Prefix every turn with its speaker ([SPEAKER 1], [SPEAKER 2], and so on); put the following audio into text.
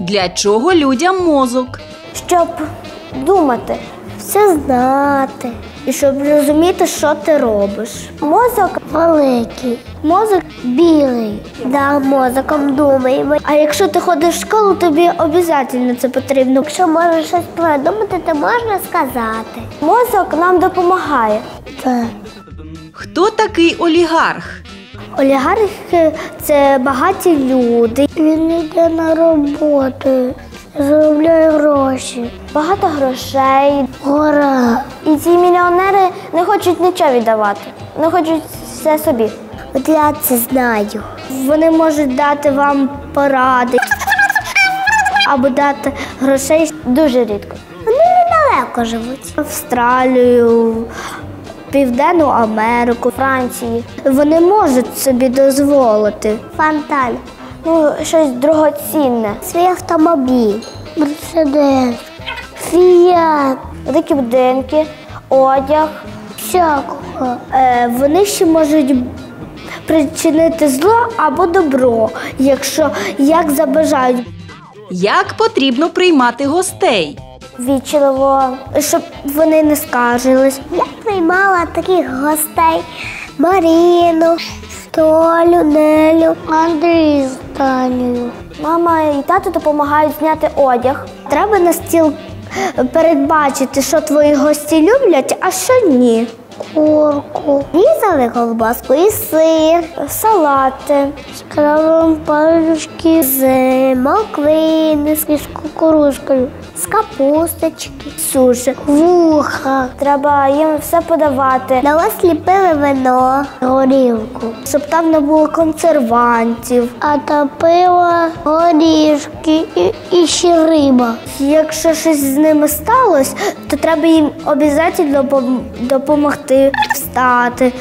[SPEAKER 1] Для чого людям мозок?
[SPEAKER 2] Щоб думати, все знати. І щоб розуміти, що ти робиш. Мозок великий, мозок білий. Да, мозоком думаємо. А якщо ти ходиш в школу, тобі обов'язково це потрібно. Якщо можеш щось придумати, то можна сказати. Мозок нам допомагає.
[SPEAKER 1] Хто такий олігарх?
[SPEAKER 2] Олігархи це багаті люди. Він йде на роботу, заробляє гроші. Багато грошей. Гора. І ці мільйонери не хочуть нічого віддавати, не хочуть все собі. От я це знаю. Вони можуть дати вам поради або дати грошей дуже рідко. Вони недалеко живуть. Австралію, Південну Америку, Франції. Вони можуть собі дозволити. Фонтан. Ну, щось дорогоцінне. Свій автомобіль. Мерседес. Фіат. Великі будинки, одяг. Всякого. Е, вони ще можуть причинити зло або добро, якщо як забажають.
[SPEAKER 1] Як потрібно приймати гостей?
[SPEAKER 2] Вічливо, щоб вони не скаржились. Я приймала таких гостей Маріну, Толю, Нелю, Андрію з Танію. Мама і тато допомагають зняти одяг. Треба на стіл передбачити, що твої гості люблять, а що ні. Курку, різали колбаску і сир, салати, з крабом палюшки, з морквини, з кукурузкою, з капусточки, суші, вуха. Треба їм все подавати. На вас ліпили вино, горілку, щоб там не було консервантів. А топила горішки і, і ще риба. Якщо щось з ними сталося, то треба їм обов'язково допомогти встати.